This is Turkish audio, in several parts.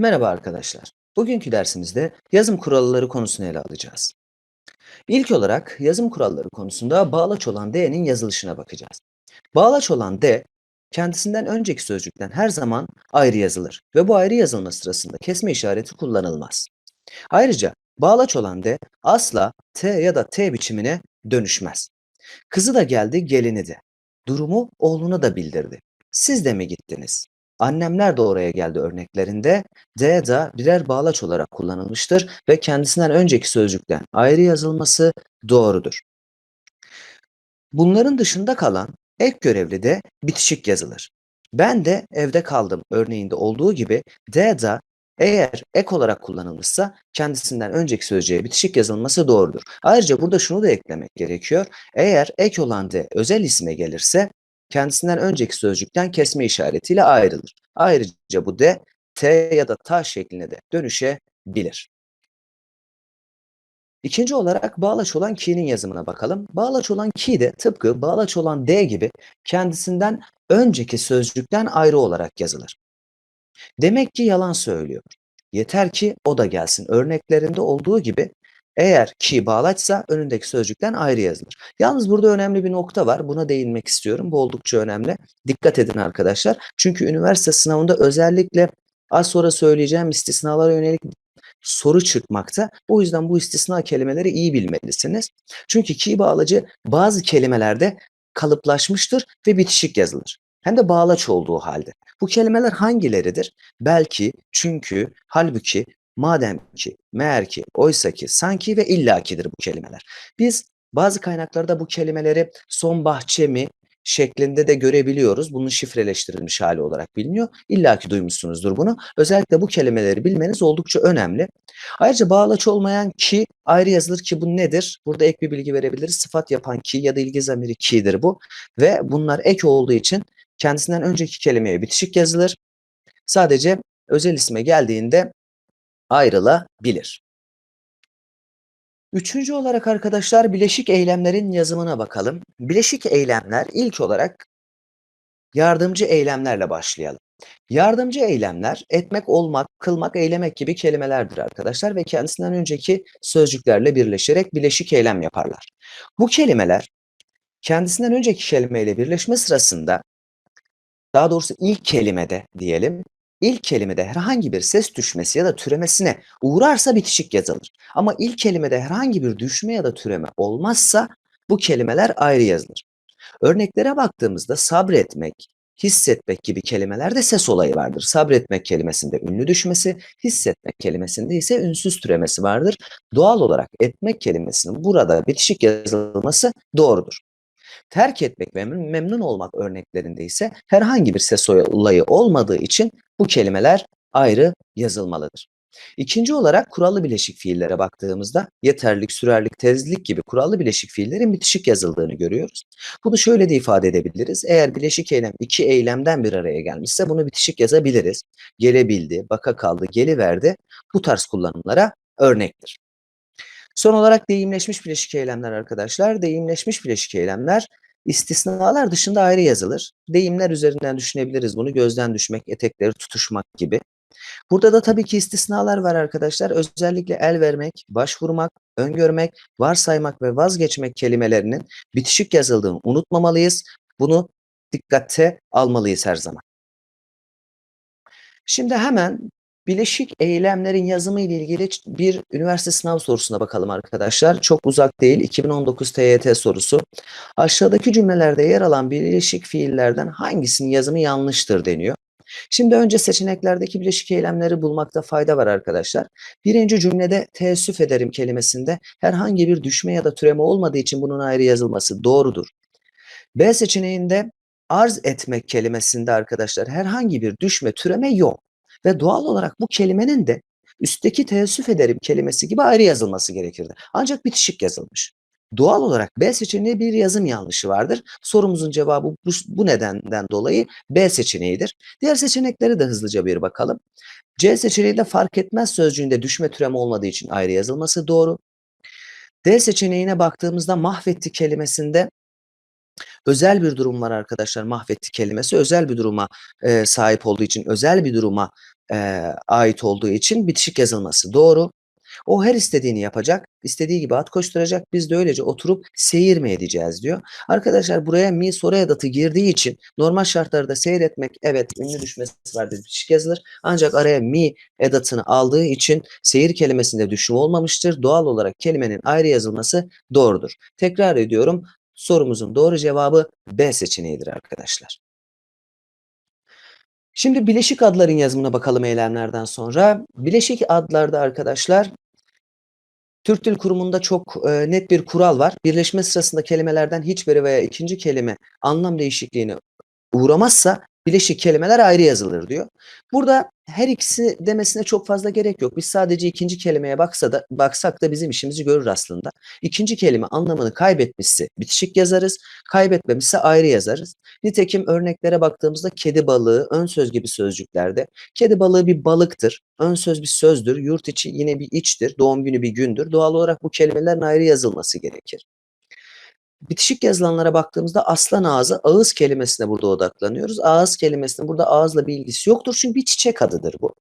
Merhaba arkadaşlar. Bugünkü dersimizde yazım kuralları konusunu ele alacağız. İlk olarak yazım kuralları konusunda bağlaç olan D'nin yazılışına bakacağız. Bağlaç olan D, kendisinden önceki sözcükten her zaman ayrı yazılır ve bu ayrı yazılma sırasında kesme işareti kullanılmaz. Ayrıca bağlaç olan D asla T ya da T biçimine dönüşmez. Kızı da geldi, gelini de. Durumu oğluna da bildirdi. Siz de mi gittiniz? Annemler de oraya geldi örneklerinde D da birer bağlaç olarak kullanılmıştır ve kendisinden önceki sözcükten ayrı yazılması doğrudur. Bunların dışında kalan ek görevli de bitişik yazılır. Ben de evde kaldım örneğinde olduğu gibi D da eğer ek olarak kullanılmışsa kendisinden önceki sözcüğe bitişik yazılması doğrudur. Ayrıca burada şunu da eklemek gerekiyor. Eğer ek olan D özel isme gelirse kendisinden önceki sözcükten kesme işaretiyle ayrılır. Ayrıca bu D T ya da ta şekline de dönüşebilir. İkinci olarak bağlaç olan ki'nin yazımına bakalım. Bağlaç olan ki de tıpkı bağlaç olan D gibi kendisinden önceki sözcükten ayrı olarak yazılır. Demek ki yalan söylüyor. Yeter ki o da gelsin. Örneklerinde olduğu gibi eğer ki bağlaçsa önündeki sözcükten ayrı yazılır. Yalnız burada önemli bir nokta var. Buna değinmek istiyorum. Bu oldukça önemli. Dikkat edin arkadaşlar. Çünkü üniversite sınavında özellikle az sonra söyleyeceğim istisnalara yönelik soru çıkmakta. O yüzden bu istisna kelimeleri iyi bilmelisiniz. Çünkü ki bağlacı bazı kelimelerde kalıplaşmıştır ve bitişik yazılır. Hem de bağlaç olduğu halde. Bu kelimeler hangileridir? Belki, çünkü, halbuki, madem ki, meğer ki, oysa ki, sanki ve illakidir bu kelimeler. Biz bazı kaynaklarda bu kelimeleri son bahçe mi şeklinde de görebiliyoruz. Bunun şifreleştirilmiş hali olarak biliniyor. İlla ki duymuşsunuzdur bunu. Özellikle bu kelimeleri bilmeniz oldukça önemli. Ayrıca bağlaç olmayan ki ayrı yazılır ki bu nedir? Burada ek bir bilgi verebiliriz. Sıfat yapan ki ya da ilgi zamiri ki'dir bu. Ve bunlar ek olduğu için kendisinden önceki kelimeye bitişik yazılır. Sadece özel isme geldiğinde ayrılabilir. Üçüncü olarak arkadaşlar bileşik eylemlerin yazımına bakalım. Bileşik eylemler ilk olarak yardımcı eylemlerle başlayalım. Yardımcı eylemler etmek, olmak, kılmak, eylemek gibi kelimelerdir arkadaşlar ve kendisinden önceki sözcüklerle birleşerek bileşik eylem yaparlar. Bu kelimeler kendisinden önceki kelimeyle birleşme sırasında daha doğrusu ilk kelimede diyelim ilk kelimede herhangi bir ses düşmesi ya da türemesine uğrarsa bitişik yazılır. Ama ilk kelimede herhangi bir düşme ya da türeme olmazsa bu kelimeler ayrı yazılır. Örneklere baktığımızda sabretmek, hissetmek gibi kelimelerde ses olayı vardır. Sabretmek kelimesinde ünlü düşmesi, hissetmek kelimesinde ise ünsüz türemesi vardır. Doğal olarak etmek kelimesinin burada bitişik yazılması doğrudur. Terk etmek ve memnun olmak örneklerinde ise herhangi bir ses olayı olmadığı için bu kelimeler ayrı yazılmalıdır. İkinci olarak kurallı bileşik fiillere baktığımızda yeterlik, sürerlik, tezlik gibi kurallı bileşik fiillerin bitişik yazıldığını görüyoruz. Bunu şöyle de ifade edebiliriz. Eğer bileşik eylem iki eylemden bir araya gelmişse bunu bitişik yazabiliriz. Gelebildi, baka kaldı, geliverdi bu tarz kullanımlara örnektir. Son olarak deyimleşmiş bileşik eylemler arkadaşlar. Deyimleşmiş bileşik eylemler istisnalar dışında ayrı yazılır. Deyimler üzerinden düşünebiliriz bunu. Gözden düşmek, etekleri tutuşmak gibi. Burada da tabii ki istisnalar var arkadaşlar. Özellikle el vermek, başvurmak, öngörmek, varsaymak ve vazgeçmek kelimelerinin bitişik yazıldığını unutmamalıyız. Bunu dikkate almalıyız her zaman. Şimdi hemen bileşik eylemlerin yazımı ile ilgili bir üniversite sınav sorusuna bakalım arkadaşlar. Çok uzak değil 2019 TYT sorusu. Aşağıdaki cümlelerde yer alan bileşik fiillerden hangisinin yazımı yanlıştır deniyor. Şimdi önce seçeneklerdeki bileşik eylemleri bulmakta fayda var arkadaşlar. Birinci cümlede teessüf ederim kelimesinde herhangi bir düşme ya da türeme olmadığı için bunun ayrı yazılması doğrudur. B seçeneğinde arz etmek kelimesinde arkadaşlar herhangi bir düşme türeme yok. Ve doğal olarak bu kelimenin de üstteki teessüf ederim kelimesi gibi ayrı yazılması gerekirdi. Ancak bitişik yazılmış. Doğal olarak B seçeneği bir yazım yanlışı vardır. Sorumuzun cevabı bu, bu nedenden dolayı B seçeneğidir. Diğer seçenekleri de hızlıca bir bakalım. C seçeneği de fark etmez sözcüğünde düşme türeme olmadığı için ayrı yazılması doğru. D seçeneğine baktığımızda mahvetti kelimesinde özel bir durum var arkadaşlar mahvetti kelimesi özel bir duruma e, sahip olduğu için özel bir duruma eee, ait olduğu için bitişik yazılması doğru. O her istediğini yapacak, istediği gibi at koşturacak. Biz de öylece oturup seyir mi edeceğiz diyor. Arkadaşlar buraya mi soru edatı girdiği için normal şartlarda seyretmek evet ünlü düşmesi var bitişik yazılır. Ancak araya mi edatını aldığı için seyir kelimesinde düşüm olmamıştır. Doğal olarak kelimenin ayrı yazılması doğrudur. Tekrar ediyorum sorumuzun doğru cevabı B seçeneğidir arkadaşlar. Şimdi bileşik adların yazımına bakalım eylemlerden sonra. Bileşik adlarda arkadaşlar Türk Dil Kurumu'nda çok e, net bir kural var. Birleşme sırasında kelimelerden hiçbiri veya ikinci kelime anlam değişikliğine uğramazsa bileşik kelimeler ayrı yazılır diyor. Burada her ikisi demesine çok fazla gerek yok. Biz sadece ikinci kelimeye baksa da baksak da bizim işimizi görür aslında. İkinci kelime anlamını kaybetmişse bitişik yazarız, kaybetmemişse ayrı yazarız. Nitekim örneklere baktığımızda kedi balığı, ön söz gibi sözcüklerde kedi balığı bir balıktır, ön söz bir sözdür, yurt içi yine bir içtir, doğum günü bir gündür. Doğal olarak bu kelimelerin ayrı yazılması gerekir. Bitişik yazılanlara baktığımızda aslan ağzı, ağız kelimesine burada odaklanıyoruz. Ağız kelimesinin burada ağızla bir ilgisi yoktur çünkü bir çiçek adıdır bu.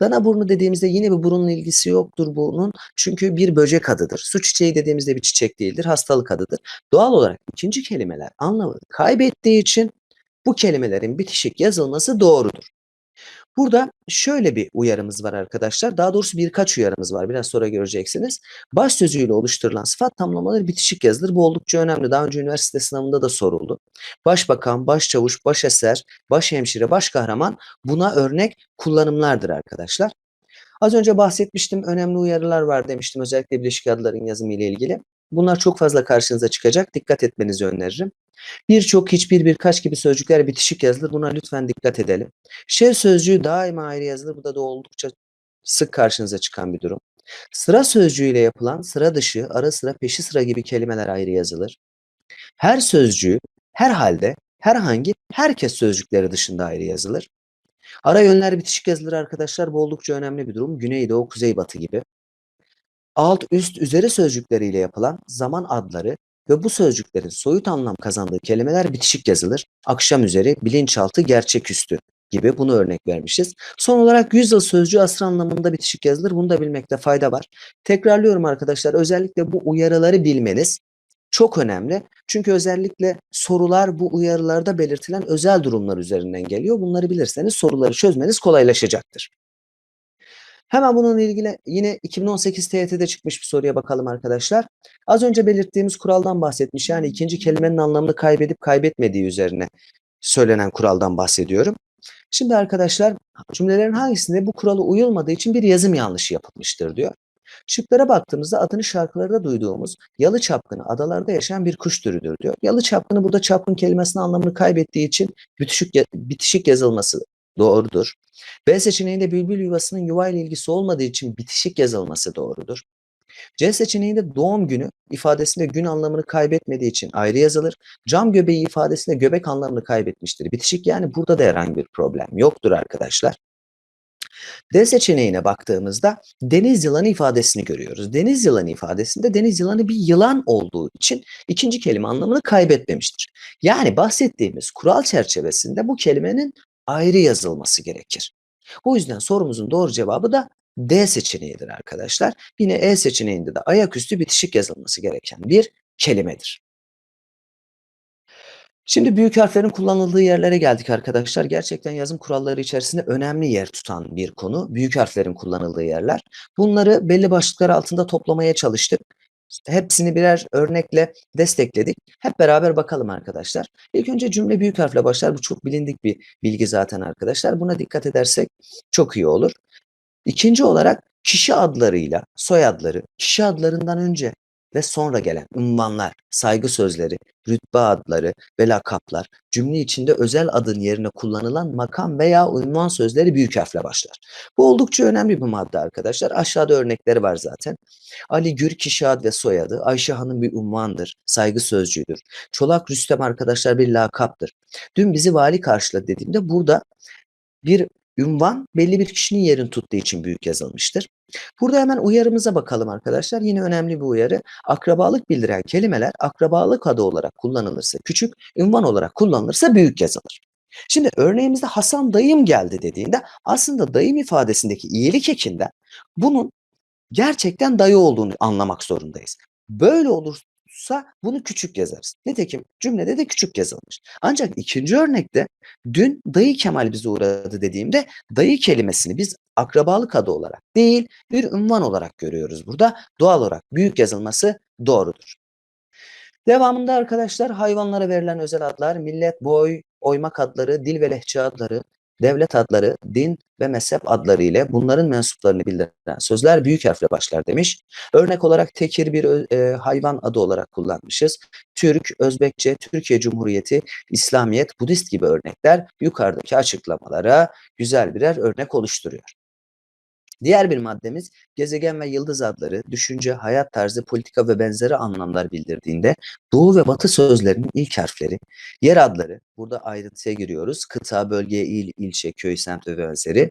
Dana burnu dediğimizde yine bir burunla ilgisi yoktur bunun çünkü bir böcek adıdır. Su çiçeği dediğimizde bir çiçek değildir, hastalık adıdır. Doğal olarak ikinci kelimeler anlamını kaybettiği için bu kelimelerin bitişik yazılması doğrudur. Burada şöyle bir uyarımız var arkadaşlar. Daha doğrusu birkaç uyarımız var. Biraz sonra göreceksiniz. Baş sözüyle oluşturulan sıfat tamlamaları bitişik yazılır. Bu oldukça önemli. Daha önce üniversite sınavında da soruldu. Başbakan, başçavuş, başeser, başhemşire, başkahraman buna örnek kullanımlardır arkadaşlar. Az önce bahsetmiştim. Önemli uyarılar var demiştim. Özellikle bileşik adların yazımı ile ilgili. Bunlar çok fazla karşınıza çıkacak. Dikkat etmenizi öneririm. Birçok, hiçbir, birkaç gibi sözcükler bitişik yazılır. Buna lütfen dikkat edelim. Şer sözcüğü daima ayrı yazılır. Bu da, da oldukça sık karşınıza çıkan bir durum. Sıra sözcüğüyle yapılan sıra dışı, ara sıra, peşi sıra gibi kelimeler ayrı yazılır. Her sözcüğü, herhalde, herhangi, herkes sözcükleri dışında ayrı yazılır. Ara yönler bitişik yazılır arkadaşlar. Bu oldukça önemli bir durum. Güneydoğu, kuzeybatı gibi. Alt, üst, üzeri sözcükleriyle yapılan zaman adları ve bu sözcüklerin soyut anlam kazandığı kelimeler bitişik yazılır. Akşam üzeri, bilinçaltı, gerçeküstü gibi bunu örnek vermişiz. Son olarak yüzyıl sözcüğü asır anlamında bitişik yazılır. Bunu da bilmekte fayda var. Tekrarlıyorum arkadaşlar özellikle bu uyarıları bilmeniz çok önemli. Çünkü özellikle sorular bu uyarılarda belirtilen özel durumlar üzerinden geliyor. Bunları bilirseniz soruları çözmeniz kolaylaşacaktır. Hemen bununla ilgili yine 2018 TYT'de çıkmış bir soruya bakalım arkadaşlar. Az önce belirttiğimiz kuraldan bahsetmiş. Yani ikinci kelimenin anlamını kaybedip kaybetmediği üzerine söylenen kuraldan bahsediyorum. Şimdi arkadaşlar cümlelerin hangisinde bu kuralı uyulmadığı için bir yazım yanlışı yapılmıştır diyor. Şıklara baktığımızda adını şarkılarda duyduğumuz yalı çapkını adalarda yaşayan bir kuş türüdür diyor. Yalı çapkını burada çapkın kelimesinin anlamını kaybettiği için bitişik, bitişik yazılması doğrudur. B seçeneğinde bülbül yuvasının yuva ile ilgisi olmadığı için bitişik yazılması doğrudur. C seçeneğinde doğum günü ifadesinde gün anlamını kaybetmediği için ayrı yazılır. Cam göbeği ifadesinde göbek anlamını kaybetmiştir. Bitişik yani burada da herhangi bir problem yoktur arkadaşlar. D seçeneğine baktığımızda deniz yılanı ifadesini görüyoruz. Deniz yılanı ifadesinde deniz yılanı bir yılan olduğu için ikinci kelime anlamını kaybetmemiştir. Yani bahsettiğimiz kural çerçevesinde bu kelimenin ayrı yazılması gerekir. O yüzden sorumuzun doğru cevabı da D seçeneğidir arkadaşlar. Yine E seçeneğinde de ayaküstü bitişik yazılması gereken bir kelimedir. Şimdi büyük harflerin kullanıldığı yerlere geldik arkadaşlar. Gerçekten yazım kuralları içerisinde önemli yer tutan bir konu. Büyük harflerin kullanıldığı yerler. Bunları belli başlıklar altında toplamaya çalıştık. Hepsini birer örnekle destekledik. Hep beraber bakalım arkadaşlar. İlk önce cümle büyük harfle başlar. Bu çok bilindik bir bilgi zaten arkadaşlar. Buna dikkat edersek çok iyi olur. İkinci olarak kişi adlarıyla soyadları, kişi adlarından önce ve sonra gelen ünvanlar, saygı sözleri, rütbe adları ve lakaplar, cümle içinde özel adın yerine kullanılan makam veya ünvan sözleri büyük harfle başlar. Bu oldukça önemli bir madde arkadaşlar. Aşağıda örnekleri var zaten. Ali Gür kişi ad ve soyadı, Ayşe Hanım bir ünvandır, saygı sözcüğüdür. Çolak Rüstem arkadaşlar bir lakaptır. Dün bizi vali karşıladı dediğimde burada bir ünvan belli bir kişinin yerini tuttuğu için büyük yazılmıştır. Burada hemen uyarımıza bakalım arkadaşlar. Yine önemli bir uyarı. Akrabalık bildiren kelimeler akrabalık adı olarak kullanılırsa küçük, ünvan olarak kullanılırsa büyük yazılır. Şimdi örneğimizde Hasan dayım geldi dediğinde aslında dayım ifadesindeki iyilik ekinden bunun gerçekten dayı olduğunu anlamak zorundayız. Böyle olursa bunu küçük yazarız. Nitekim cümlede de küçük yazılmış. Ancak ikinci örnekte dün dayı Kemal bize uğradı dediğimde dayı kelimesini biz akrabalık adı olarak değil bir ünvan olarak görüyoruz burada. Doğal olarak büyük yazılması doğrudur. Devamında arkadaşlar hayvanlara verilen özel adlar, millet, boy, oymak adları, dil ve lehçe adları, devlet adları, din ve mezhep adları ile bunların mensuplarını bildiren sözler büyük harfle başlar demiş. Örnek olarak tekir bir e, hayvan adı olarak kullanmışız. Türk, Özbekçe, Türkiye Cumhuriyeti, İslamiyet, Budist gibi örnekler yukarıdaki açıklamalara güzel birer örnek oluşturuyor. Diğer bir maddemiz gezegen ve yıldız adları, düşünce, hayat tarzı, politika ve benzeri anlamlar bildirdiğinde doğu ve batı sözlerinin ilk harfleri, yer adları, burada ayrıntıya giriyoruz, kıta, bölge, il, ilçe, köy, semt ve benzeri.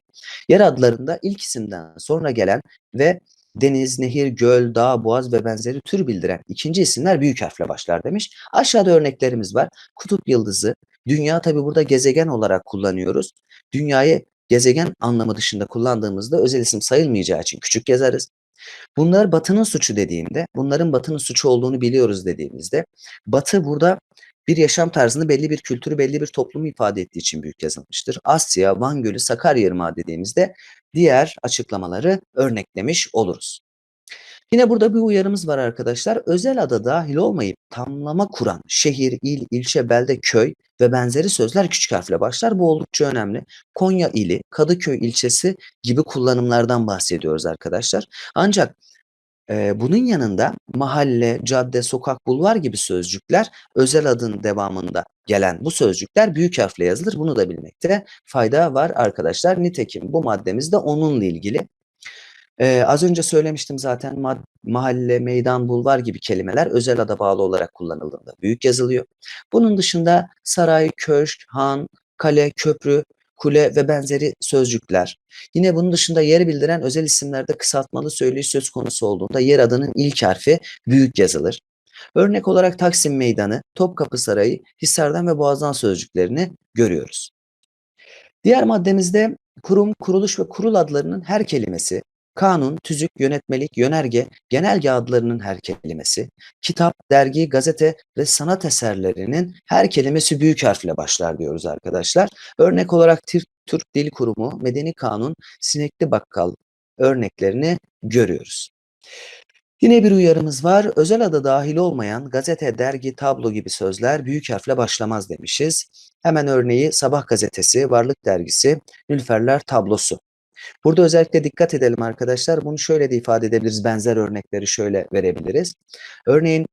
Yer adlarında ilk isimden sonra gelen ve deniz, nehir, göl, dağ, boğaz ve benzeri tür bildiren ikinci isimler büyük harfle başlar demiş. Aşağıda örneklerimiz var. Kutup yıldızı, dünya tabi burada gezegen olarak kullanıyoruz. Dünyayı gezegen anlamı dışında kullandığımızda özel isim sayılmayacağı için küçük yazarız. Bunlar batının suçu dediğimde, bunların batının suçu olduğunu biliyoruz dediğimizde, batı burada bir yaşam tarzını, belli bir kültürü, belli bir toplumu ifade ettiği için büyük yazılmıştır. Asya, Van Gölü, Sakarya Yarımağı dediğimizde diğer açıklamaları örneklemiş oluruz. Yine burada bir uyarımız var arkadaşlar. Özel ada dahil olmayıp tamlama kuran şehir, il, ilçe, belde, köy ve benzeri sözler küçük harfle başlar. Bu oldukça önemli. Konya ili, Kadıköy ilçesi gibi kullanımlardan bahsediyoruz arkadaşlar. Ancak e, bunun yanında mahalle, cadde, sokak, bulvar gibi sözcükler özel adın devamında gelen bu sözcükler büyük harfle yazılır. Bunu da bilmekte fayda var arkadaşlar. Nitekim bu maddemiz de onunla ilgili. Ee, az önce söylemiştim zaten ma mahalle, meydan, bulvar gibi kelimeler özel ada bağlı olarak kullanıldığında büyük yazılıyor. Bunun dışında saray, köşk, han, kale, köprü, kule ve benzeri sözcükler. Yine bunun dışında yer bildiren özel isimlerde kısaltmalı söyleyiş söz konusu olduğunda yer adının ilk harfi büyük yazılır. Örnek olarak Taksim Meydanı, Topkapı Sarayı, Hisar'dan ve Boğaz'dan sözcüklerini görüyoruz. Diğer maddemizde kurum, kuruluş ve kurul adlarının her kelimesi kanun, tüzük, yönetmelik, yönerge, genelge adlarının her kelimesi, kitap, dergi, gazete ve sanat eserlerinin her kelimesi büyük harfle başlar diyoruz arkadaşlar. Örnek olarak Türk Dil Kurumu, Medeni Kanun, Sinekli Bakkal örneklerini görüyoruz. Yine bir uyarımız var. Özel adı dahil olmayan gazete, dergi, tablo gibi sözler büyük harfle başlamaz demişiz. Hemen örneği Sabah gazetesi, Varlık dergisi, Nülferler tablosu. Burada özellikle dikkat edelim arkadaşlar. Bunu şöyle de ifade edebiliriz. Benzer örnekleri şöyle verebiliriz. Örneğin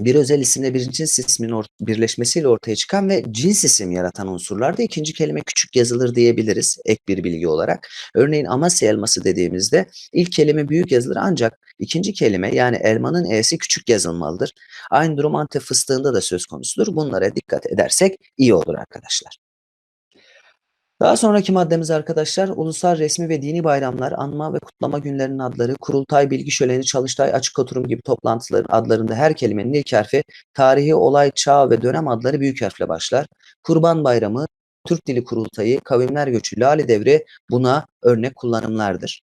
bir özel isimle bir cins ismin or birleşmesiyle ortaya çıkan ve cins isim yaratan unsurlarda ikinci kelime küçük yazılır diyebiliriz ek bir bilgi olarak. Örneğin Amasya elması dediğimizde ilk kelime büyük yazılır ancak ikinci kelime yani elmanın e'si küçük yazılmalıdır. Aynı durum Antep fıstığında da söz konusudur. Bunlara dikkat edersek iyi olur arkadaşlar. Daha sonraki maddemiz arkadaşlar ulusal resmi ve dini bayramlar, anma ve kutlama günlerinin adları, kurultay, bilgi şöleni, çalıştay, açık oturum gibi toplantıların adlarında her kelimenin ilk harfi, tarihi, olay, çağ ve dönem adları büyük harfle başlar. Kurban Bayramı, Türk Dili Kurultayı, Kavimler Göçü, Lale Devri buna örnek kullanımlardır.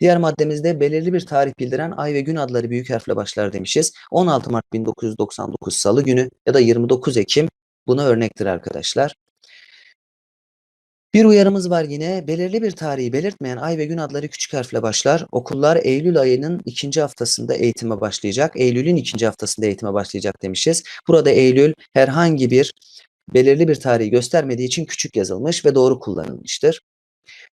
Diğer maddemizde belirli bir tarih bildiren ay ve gün adları büyük harfle başlar demişiz. 16 Mart 1999 Salı günü ya da 29 Ekim buna örnektir arkadaşlar. Bir uyarımız var yine. Belirli bir tarihi belirtmeyen ay ve gün adları küçük harfle başlar. Okullar Eylül ayının ikinci haftasında eğitime başlayacak. Eylül'ün ikinci haftasında eğitime başlayacak demişiz. Burada Eylül herhangi bir belirli bir tarihi göstermediği için küçük yazılmış ve doğru kullanılmıştır.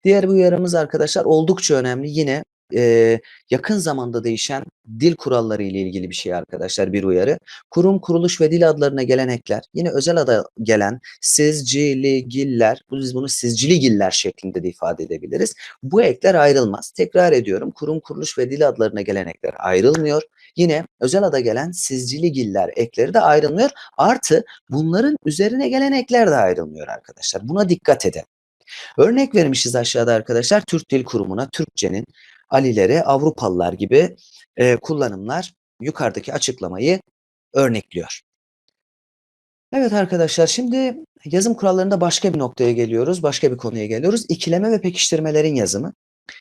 Diğer bir uyarımız arkadaşlar oldukça önemli. Yine e, yakın zamanda değişen dil kuralları ile ilgili bir şey arkadaşlar bir uyarı. Kurum, kuruluş ve dil adlarına gelen ekler yine özel ada gelen sizciligiller, biz bunu sizciligiller şeklinde de ifade edebiliriz. Bu ekler ayrılmaz. Tekrar ediyorum kurum, kuruluş ve dil adlarına gelen ekler ayrılmıyor. Yine özel ada gelen sizciligiller ekleri de ayrılmıyor. Artı bunların üzerine gelen ekler de ayrılmıyor arkadaşlar. Buna dikkat edin. Örnek vermişiz aşağıda arkadaşlar Türk Dil Kurumu'na Türkçenin Alilere, Avrupalılar gibi e, kullanımlar yukarıdaki açıklamayı örnekliyor. Evet arkadaşlar, şimdi yazım kurallarında başka bir noktaya geliyoruz, başka bir konuya geliyoruz. İkileme ve pekiştirmelerin yazımı.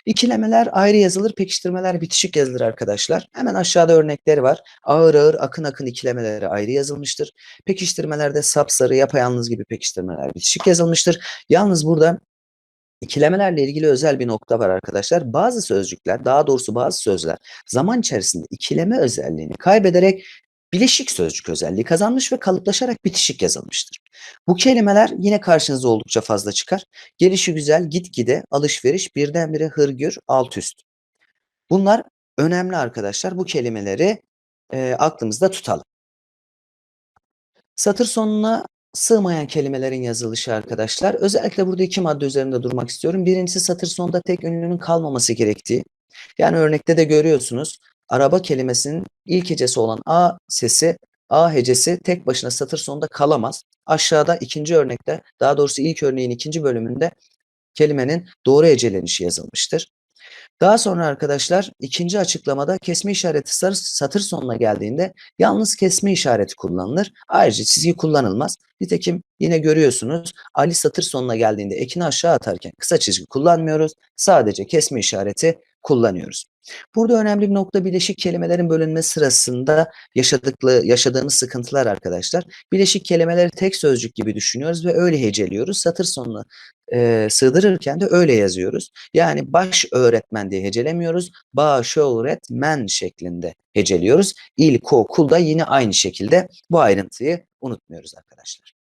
İkilemeler ayrı yazılır, pekiştirmeler bitişik yazılır arkadaşlar. Hemen aşağıda örnekleri var. Ağır ağır, akın akın ikilemeleri ayrı yazılmıştır. Pekiştirmelerde sapsarı, yapayalnız gibi pekiştirmeler bitişik yazılmıştır. Yalnız burada İkilemelerle ilgili özel bir nokta var arkadaşlar. Bazı sözcükler, daha doğrusu bazı sözler zaman içerisinde ikileme özelliğini kaybederek bileşik sözcük özelliği kazanmış ve kalıplaşarak bitişik yazılmıştır. Bu kelimeler yine karşınıza oldukça fazla çıkar. Gelişi güzel, gitgide, alışveriş, birdenbire hırgür, alt üst. Bunlar önemli arkadaşlar. Bu kelimeleri e, aklımızda tutalım. Satır sonuna sığmayan kelimelerin yazılışı arkadaşlar. Özellikle burada iki madde üzerinde durmak istiyorum. Birincisi satır sonunda tek ünlünün kalmaması gerektiği. Yani örnekte de görüyorsunuz. Araba kelimesinin ilk hecesi olan A sesi, A hecesi tek başına satır sonunda kalamaz. Aşağıda ikinci örnekte, daha doğrusu ilk örneğin ikinci bölümünde kelimenin doğru hecelenişi yazılmıştır. Daha sonra arkadaşlar ikinci açıklamada kesme işareti satır sonuna geldiğinde yalnız kesme işareti kullanılır. Ayrıca çizgi kullanılmaz. Nitekim yine görüyorsunuz Ali satır sonuna geldiğinde ekini aşağı atarken kısa çizgi kullanmıyoruz. Sadece kesme işareti kullanıyoruz. Burada önemli bir nokta bileşik kelimelerin bölünme sırasında yaşadıklı, yaşadığımız sıkıntılar arkadaşlar. Bileşik kelimeleri tek sözcük gibi düşünüyoruz ve öyle heceliyoruz. Satır sonuna e, sığdırırken de öyle yazıyoruz. Yani baş öğretmen diye hecelemiyoruz. Baş öğretmen şeklinde heceliyoruz. İlkokul da yine aynı şekilde bu ayrıntıyı unutmuyoruz arkadaşlar.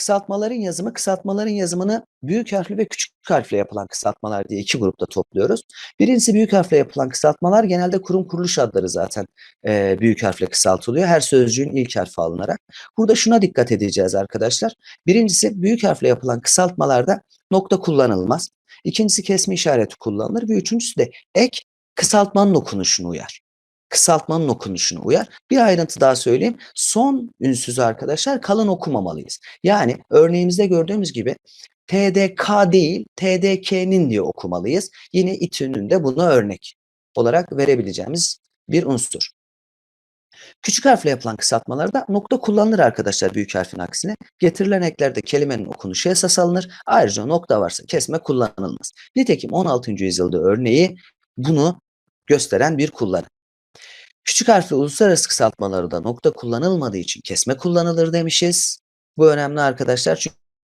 Kısaltmaların yazımı, kısaltmaların yazımını büyük harfli ve küçük harfle yapılan kısaltmalar diye iki grupta topluyoruz. Birincisi büyük harfle yapılan kısaltmalar genelde kurum kuruluş adları zaten e, büyük harfle kısaltılıyor. Her sözcüğün ilk harfi alınarak. Burada şuna dikkat edeceğiz arkadaşlar. Birincisi büyük harfle yapılan kısaltmalarda nokta kullanılmaz. İkincisi kesme işareti kullanılır ve üçüncüsü de ek kısaltmanın okunuşunu uyar kısaltmanın okunuşuna uyar. Bir ayrıntı daha söyleyeyim. Son ünsüzü arkadaşlar kalın okumamalıyız. Yani örneğimizde gördüğümüz gibi TDK değil TDK'nin diye okumalıyız. Yine İTÜ'nün de buna örnek olarak verebileceğimiz bir unsur. Küçük harfle yapılan kısaltmalarda nokta kullanılır arkadaşlar büyük harfin aksine. Getirilen eklerde kelimenin okunuşu esas alınır. Ayrıca nokta varsa kesme kullanılmaz. Nitekim 16. yüzyılda örneği bunu gösteren bir kullanım. Küçük harfli uluslararası kısaltmalarda nokta kullanılmadığı için kesme kullanılır demişiz. Bu önemli arkadaşlar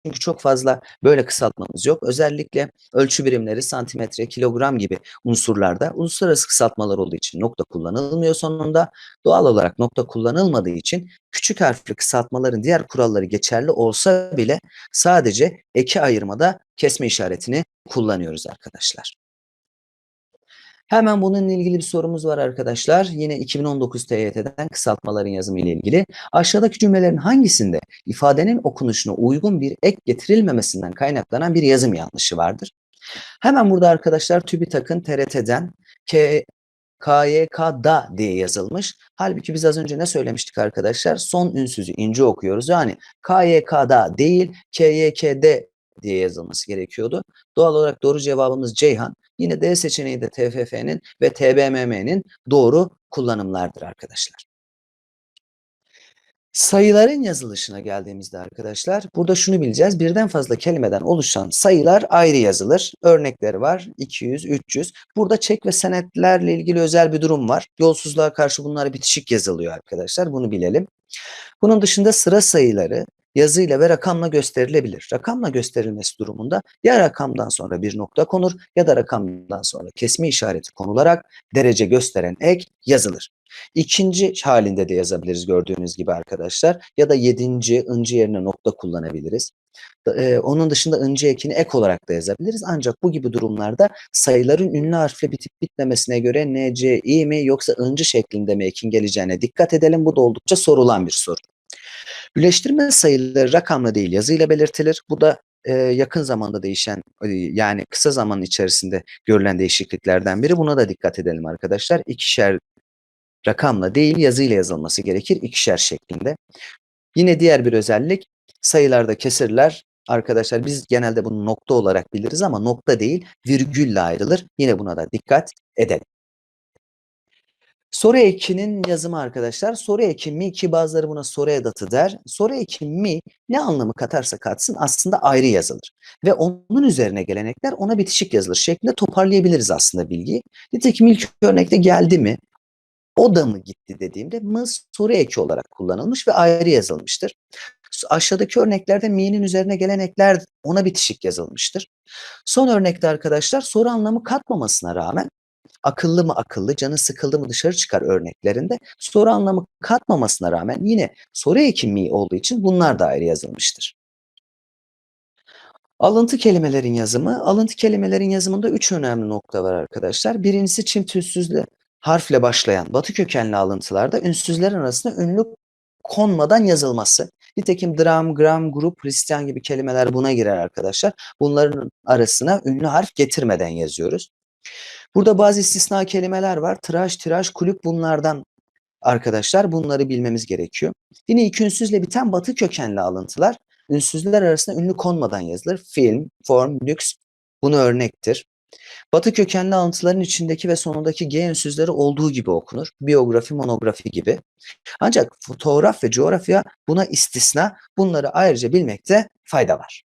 çünkü çok fazla böyle kısaltmamız yok. Özellikle ölçü birimleri santimetre, kilogram gibi unsurlarda uluslararası kısaltmalar olduğu için nokta kullanılmıyor sonunda. Doğal olarak nokta kullanılmadığı için küçük harfli kısaltmaların diğer kuralları geçerli olsa bile sadece eki ayırmada kesme işaretini kullanıyoruz arkadaşlar. Hemen bununla ilgili bir sorumuz var arkadaşlar. Yine 2019 TYT'den kısaltmaların yazımı ile ilgili. Aşağıdaki cümlelerin hangisinde ifadenin okunuşuna uygun bir ek getirilmemesinden kaynaklanan bir yazım yanlışı vardır? Hemen burada arkadaşlar TÜBİTAK'ın TRT'den K KYK'da diye yazılmış. Halbuki biz az önce ne söylemiştik arkadaşlar? Son ünsüzü ince okuyoruz. Yani KYK'da değil KYK'de diye yazılması gerekiyordu. Doğal olarak doğru cevabımız Ceyhan. Yine D seçeneği de TFF'nin ve TBMM'nin doğru kullanımlardır arkadaşlar. Sayıların yazılışına geldiğimizde arkadaşlar burada şunu bileceğiz. Birden fazla kelimeden oluşan sayılar ayrı yazılır. Örnekleri var. 200, 300. Burada çek ve senetlerle ilgili özel bir durum var. Yolsuzluğa karşı bunlar bitişik yazılıyor arkadaşlar. Bunu bilelim. Bunun dışında sıra sayıları, yazıyla ve rakamla gösterilebilir. Rakamla gösterilmesi durumunda ya rakamdan sonra bir nokta konur ya da rakamdan sonra kesme işareti konularak derece gösteren ek yazılır. İkinci halinde de yazabiliriz gördüğünüz gibi arkadaşlar. Ya da yedinci, ıncı yerine nokta kullanabiliriz. Ee, onun dışında ıncı ekini ek olarak da yazabiliriz. Ancak bu gibi durumlarda sayıların ünlü harfle bitip bitmemesine göre n, c, i mi yoksa ıncı şeklinde mi ekin geleceğine dikkat edelim. Bu da oldukça sorulan bir soru. Birleştirme sayıları rakamla değil yazıyla belirtilir. Bu da e, yakın zamanda değişen yani kısa zaman içerisinde görülen değişikliklerden biri. Buna da dikkat edelim arkadaşlar. İkişer rakamla değil yazıyla yazılması gerekir ikişer şeklinde. Yine diğer bir özellik sayılarda kesirler arkadaşlar biz genelde bunu nokta olarak biliriz ama nokta değil virgülle ayrılır. Yine buna da dikkat edelim. Soru ekinin yazımı arkadaşlar. Soru eki mi ki bazıları buna soru edatı der. Soru eki mi ne anlamı katarsa katsın aslında ayrı yazılır. Ve onun üzerine gelen ekler ona bitişik yazılır şeklinde toparlayabiliriz aslında bilgiyi. Nitekim ilk örnekte geldi mi, o da mı gitti dediğimde mı soru eki olarak kullanılmış ve ayrı yazılmıştır. Aşağıdaki örneklerde mi'nin üzerine gelen ekler ona bitişik yazılmıştır. Son örnekte arkadaşlar soru anlamı katmamasına rağmen akıllı mı akıllı, canı sıkıldı mı dışarı çıkar örneklerinde soru anlamı katmamasına rağmen yine soru eki mi olduğu için bunlar da ayrı yazılmıştır. Alıntı kelimelerin yazımı. Alıntı kelimelerin yazımında üç önemli nokta var arkadaşlar. Birincisi çift ünsüzlü harfle başlayan batı kökenli alıntılarda ünsüzler arasında ünlü konmadan yazılması. Nitekim dram, gram, grup, Hristiyan gibi kelimeler buna girer arkadaşlar. Bunların arasına ünlü harf getirmeden yazıyoruz. Burada bazı istisna kelimeler var. Tıraş, tiraj, kulüp bunlardan arkadaşlar. Bunları bilmemiz gerekiyor. Yine iki ünsüzle biten batı kökenli alıntılar ünsüzler arasında ünlü konmadan yazılır. Film, form, lüks bunu örnektir. Batı kökenli alıntıların içindeki ve sonundaki G ünsüzleri olduğu gibi okunur. Biyografi, monografi gibi. Ancak fotoğraf ve coğrafya buna istisna. Bunları ayrıca bilmekte fayda var.